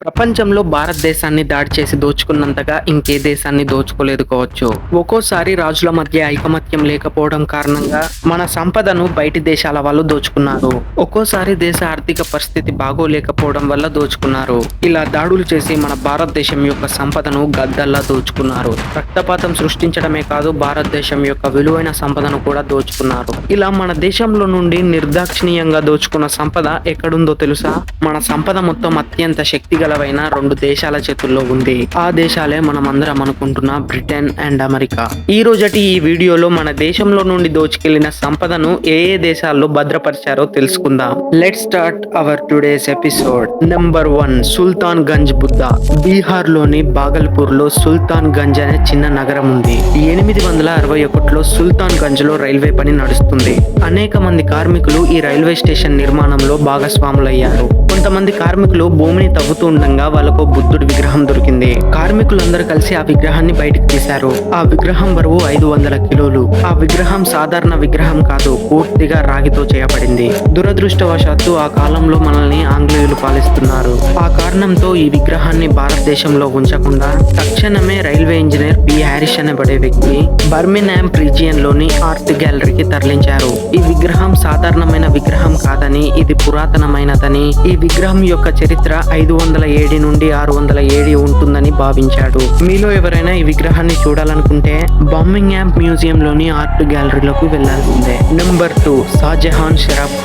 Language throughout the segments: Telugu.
ప్రపంచంలో భారతదేశాన్ని దాడి చేసి దోచుకున్నంతగా ఇంకే దేశాన్ని దోచుకోలేదు కావచ్చు. ఒక్కోసారి రాజుల మధ్య ఐకమత్యం లేకపోవడం కారణంగా మన సంపదను బయటి దేశాల వాళ్ళు దోచుకున్నారు. ఒక్కోసారి దేశ ఆర్థిక పరిస్థితి బాగోలేకపోవడం వల్ల దోచుకున్నారు. ఇలా దాడులు చేసి మన భారతదేశం యొక్క సంపదను గద్దల్లా దోచుకున్నారు. రక్తపాతం సృష్టించడమే కాదు భారతదేశం యొక్క విలువైన సంపదను కూడా దోచుకున్నారు. ఇలా మన దేశంలో నుండి నిర్దాక్షిణీయంగా దోచుకున్న సంపద ఎక్కడుందో తెలుసా? మన సంపద మొత్తం అత్యంత శక్తిగా గలవైన రెండు దేశాల చేతుల్లో ఉంది. ఆ దేశాలే మనమందరం అనుకుంటున్న బ్రిటన్ అండ్ అమెరికా. ఈ రోజటి ఈ వీడియోలో మన దేశంలో నుండి దోచుకెళ్ళిన సంపదను ఏ ఏ దేశాల్లో భద్రపరిచారో తెలుసుకుందాం. Let start our today's episode number one Sultanganj Buddha. బీహార్లోని బాగల్పూర్లో సుల్తాన్ గంజ్ అనే చిన్న నగరం ఉంది. ఎనిమిది వందల అరవై ఒకటిలో సుల్తాన్ గంజ్లో రైల్వే పని నడుస్తుంది. అనేక మంది కార్మికులు ఈ రైల్వే స్టేషన్ నిర్మాణంలో భాగస్వాములయ్యారు. కొంతమంది కార్మికులు భూమిని తవ్వుతూ ఉండగా వాళ్ళకు బుద్ధుడి విగ్రహం దొరికింది. కార్మికులందరూ కలిసి ఆ విగ్రహాన్ని బయటికి తీశారు. ఆ విగ్రహం బరువు ఐదు వందల కిలోలు. ఆ విగ్రహం సాధారణ విగ్రహం కాదు పూర్తిగా రాగితో చేయబడింది. దురదృష్టవశాత్తు ఆ కాలంలో మనల్ని ఆంగ్లేయులు పాలిస్తున్నారు. ఆ కారణంతో ఈ విగ్రహాన్ని భారతదేశంలో ఉంచకుండా తక్షణమే రైల్వే ఇంజనీర్ పి. హ్యారిస్ అనబడే వ్యక్తి బర్మినామ్ రీజియన్లోని ఆర్ట్ గ్యాలరీకి తరలించారు. ఈ విగ్రహం సాధారణమైన విగ్రహం కాదని ఇది పురాతనమైనదని ఈ విగ్రహం యొక్క చరిత్ర ఐదు వందల ఏడి నుండి ఆరు వందల ఏడి ఉంటుందని భావించాడు. మీలో ఎవరైనా ఈ విగ్రహాన్ని చూడాలనుకుంటే బాంబింగ్ యాంప్ మ్యూజియం లోని ఆర్ట్ గ్యాలరీలోకి వెళ్ళాల్సిందే నెంబర్ టూ షాజహాన్ షరాబ్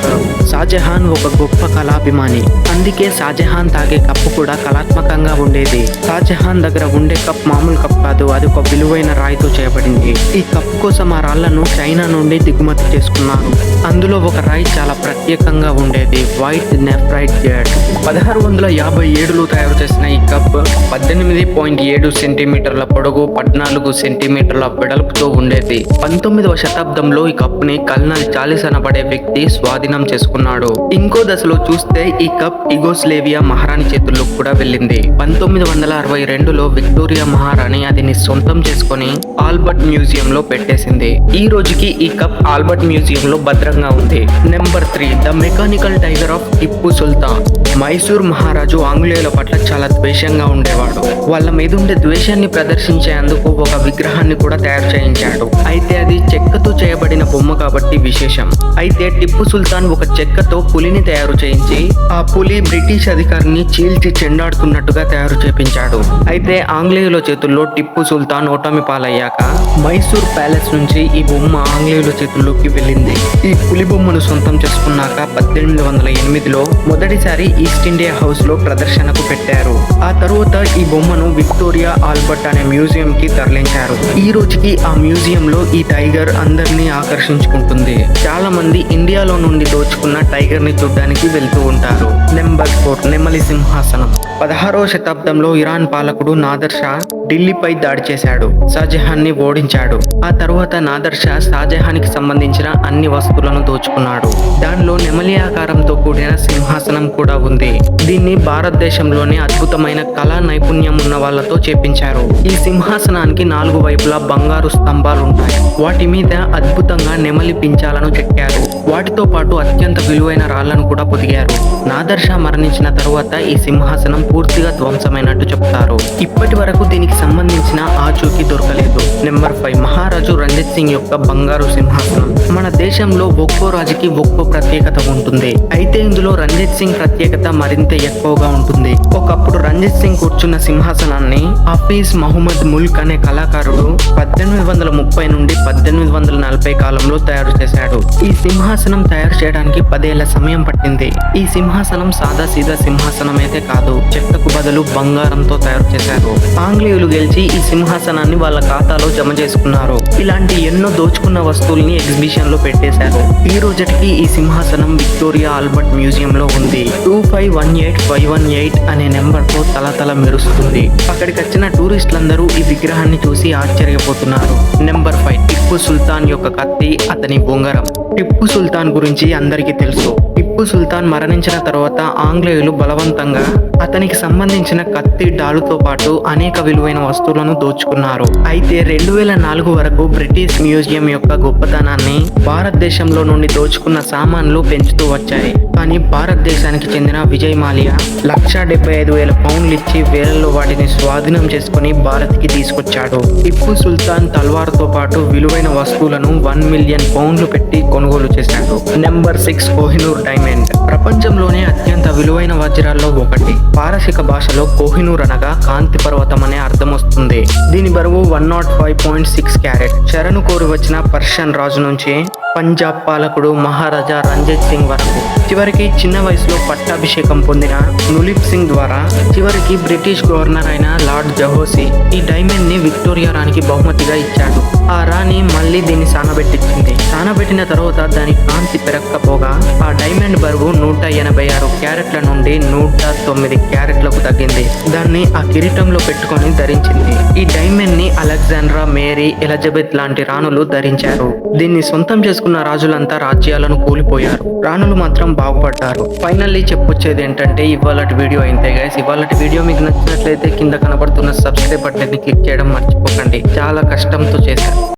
షాజహాన్ ఒక గొప్ప కళాభిమాని. అందుకే షాజహాన్ తాగే కప్పు కూడా కళాత్మకంగా ఉండేది. షాజహాన్ దగ్గర ఉండే కప్ మామూలు కప్ కాదు అది ఒక విలువైన రాయితో చేయబడింది. ఈ కప్ కోసం ఆ రాళ్ళను చైనా నుండి దిగుమతి చేసుకున్నారు. అందులో ఒక రాయి చాలా ప్రత్యేకంగా ఉండేది వైట్ నెఫ్రైట్ జెడ్ పదహారు వందల యాభై ఏడులో తయారు చేసిన ఈ కప్ పద్దెనిమిది పాయింట్ ఏడు సెంటీమీటర్ల పొడవు పద్నాలుగు సెంటీమీటర్ల వెడల్పుతో ఉండేది. పంతొమ్మిదవ శతాబ్దంలో ఈ కప్ని కల్నల్ చాలిస్ అనబడే వ్యక్తి స్వాధీనం చేసుకున్నాడు. ఇంకో దశలో చూస్తే ఈ కప్ ఇగోస్లేవియా మహారాణి చేతుల్లో కూడా వెళ్ళింది. పంతొమ్మిది వందల అరవై రెండులో విక్టోరియా మహారాణి అదిని సొంతం చేసుకొని ఆల్బర్ట్ మ్యూజియం లో పెట్టేసింది. ఈ రోజుకి ఈ కప్ ఆల్బర్ట్ మ్యూజియం లో భద్రంగా ఉంది. Number three the mechanical tiger of Tipu Sultan. Mysore మహారాజు ఆంగ్లేయుల పట్ల చాలా ద్వేషంగా ఉండేవాడు. వాళ్ళ మీద ఉండే ద్వేషాన్ని ప్రదర్శించేందుకు ఒక విగ్రహాన్ని కూడా తయారు చేయించాడు. అయితే అది చెక్కతో చేయబడిన బొమ్మ కాబట్టి విశేషం. అయితే టిప్పు సుల్తాన్ ఒక చెక్కతో పులిని తయారు చేయించి ఆ పులి బ్రిటిష్ అధికారిని చీల్చి చెండాడుతున్నట్టుగా తయారు చేపించాడు. అయితే ఆంగ్లేయుల చేతుల్లో టిప్పు సుల్తాన్ ఓటమి పాలయ్యాక మైసూర్ ప్యాలెస్ నుంచి ఈ బొమ్మ ఆంగ్లేయుల చేతుల్లోకి వెళ్ళింది. ఈ పులి బొమ్మను సొంతం చేసుకున్నాక పద్దెనిమిది వందల ఎనిమిదిలో మొదటి మొదటిసారి ఈస్ట్ ఇండియా హౌస్లో ప్రదర్శనకు పెట్టారు. ఆ తరువాత ఈ బొమ్మను విక్టోరియా ఆల్బర్ట్ అనే మ్యూజియం కి తరలించారు. ఈ రోజుకి ఆ మ్యూజియం లో ఈ టైగర్ అందరినీ ఆకర్షించుకుంటుంది. చాలా మంది ఇండియాలో నుండి దోచుకున్న టైగర్ని చూడడానికి వెళ్తూ ఉంటారు. నెంబర్ ఫోర్ నెమలి సింహాసనం. పదహారవ శతాబ్దంలో ఇరాన్ పాలకుడు నాదర్ షా ఢిల్లీపై దాడి చేశాడు. షాజహాన్ని ఓడించాడు. ఆ తరువాత నాదర్ షా షాజహాన్కి సంబంధించిన అన్ని వస్తువులను దోచుకున్నాడు. దానిలో నెమలి ఆకారంతో కూడిన సింహాసనం కూడా ఉంది. దీన్ని భారతదేశంలోని అద్భుతమైన కళా నైపుణ్యం ఉన్న వాళ్ళతో చేపించారు. ఈ సింహాసనానికి నాలుగు వైపులా బంగారు స్తంభాలు ఉంటాయి వాటి మీద అద్భుతంగా నెమలి పించాలను చెక్కారు. వాటితో పాటు అత్యంత విలువైన రాళ్ళను కూడా పొదిగారు. నాదర్షా మరణించిన తరువాత ఈ సింహాసనం పూర్తిగా ధ్వంసమైనట్టు చెప్తారు. ఇప్పటి వరకు దీనికి సంబంధించిన ఆచూకీ దొరకలేదు. నెంబర్ ఫైవ్ మహారాజు రంజిత్ సింగ్ యొక్క బంగారు సింహాసనం. మన దేశంలో ఒక్కో రాజుకి ఒక్కో ప్రత్యేకత ఉంటుంది. అయితే ఇందులో రంజిత్ సింగ్ ప్రత్యేకత మరింత ఎక్కువగా ఉంటుంది. ఒకప్పుడు రంజిత్ సింగ్ కూర్చున్న సింహాసనాన్ని హఫీజ్ మహమ్మద్ ముల్క్ అనే కళాకారుడు పద్దెనిమిది వందల ముప్పై నుండి పద్దెనిమిది వందల నలభై కాలంలో తయారు చేశాడు. ఈ సింహాసనం తయారు చేయడానికి పదేళ్ళ సమయం పట్టింది. ఈ సింహాసనం సాదా సీదా సింహాసనం అయితే కాదు చెక్కకు బదులు బంగారంతో తయారు చేశారు. ఆంగ్లేయులు గెలిచి ఈ సింహాసనాన్ని వాళ్ళ ఖాతాలో జమ చేసుకున్నారు. ఇలాంటి ఎన్నో దోచుకున్న వస్తువుల్ని ఎగ్జిబిషన్లో పెట్టేశారు. ఈ రోజుకి ఈ సింహాసనం విక్టోరియా ఆల్బర్ట్ మ్యూజియం లో ఉంది. Two five one eight five one eight అనే నెంబర్తో తలతల మెరుస్తుంది. అక్కడికి వచ్చిన టూరిస్టులందరూ ఈ విగ్రహాన్ని చూసి ఆశ్చర్యపోతున్నారు. నెంబర్ ఫైవ్ టిప్పు సుల్తాన్ యొక్క కత్తి అతని బొంగరం టిప్పు సుల్తాన్ గురించి అందరికీ తెలుసు. టిప్పు సుల్తాన్ మరణించిన తర్వాత ఆంగ్లేయులు బలవంతంగా అతనికి సంబంధించిన కత్తి డాలుతో పాటు అనేక విలువైన వస్తువులను దోచుకున్నారు. అయితే రెండు వేల నాలుగు వరకు బ్రిటిష్ మ్యూజియం యొక్క గొప్పతనాన్ని భారతదేశంలో నుండి దోచుకున్న సామాన్లు పెంచుతూ వచ్చాయి. కానీ భారతదేశానికి చెందిన విజయ్ మాలియా లక్ష డెబ్బై ఐదు వేల పౌండ్లు ఇచ్చి వేలల్లో వాటిని స్వాధీనం చేసుకుని భారత్కి తీసుకొచ్చాడు. టిప్పు సుల్తాన్ తల్వార్తో పాటు విలువైన వస్తువులను వన్ మిలియన్ పౌండ్లు పెట్టి కొనుగోలు చేశాడు. Number six Kohinoor diamond. ప్రపంచంలోనే అత్యంత విలువైన వజ్రాల్లో ఒకటి. పారసిక భాషలో కోహినూర్ అనగా కాంతి పర్వతం అనే అర్థం వస్తుంది దీని బరువు one nought five point six carat. శరణు కోరి వచ్చిన పర్షియన్ రాజు నుంచి పంజాబ్ పాలకుడు మహారాజా రంజిత్ సింగ్ వరకు. చివరికి చిన్న వయసులో పట్టాభిషేకం పొందిన నులిప్ సింగ్ ద్వారా చివరికి బ్రిటిష్ గవర్నర్ అయిన లార్డ్ జహోసి ఈ డైమండ్ని విక్టోరియా రాణికి బహుమతిగా ఇచ్చాడు. ఆ రాణి మళ్ళీ దీన్ని సానబెట్టించింది. సానబెట్టిన తర్వాత దాని కాంతి పెరగకపోగా ఆ డైమండ్ బరువు నూట ఎనభై ఆరు క్యారెట్ల నుండి నూట తొమ్మిది క్యారెట్లకు తగ్గింది. దాన్ని ఆ కిరీటంలో పెట్టుకొని ధరించింది. ఈ డైమండ్ని అలెగ్జాండ్రా మేరీ ఎలిజబెత్ లాంటి రాణులు ధరించారు. దీన్ని సొంతం చేసుకు చేసుకున్న రాజులంతా రాజ్యాలను కూలిపోయారు. రాణులు మాత్రం బాగుపడ్డారు. ఫైనల్లీ చెప్పొచ్చేది ఏంటంటే ఇవాళటి వీడియో అయితే గైస్ ఇవాళటి వీడియో మీకు నచ్చినట్లయితే కింద కనబడుతున్న సబ్స్క్రైబ్ బటన్ని క్లిక్ చేయడం మర్చిపోకండి. చాలా కష్టంతో చేశారు.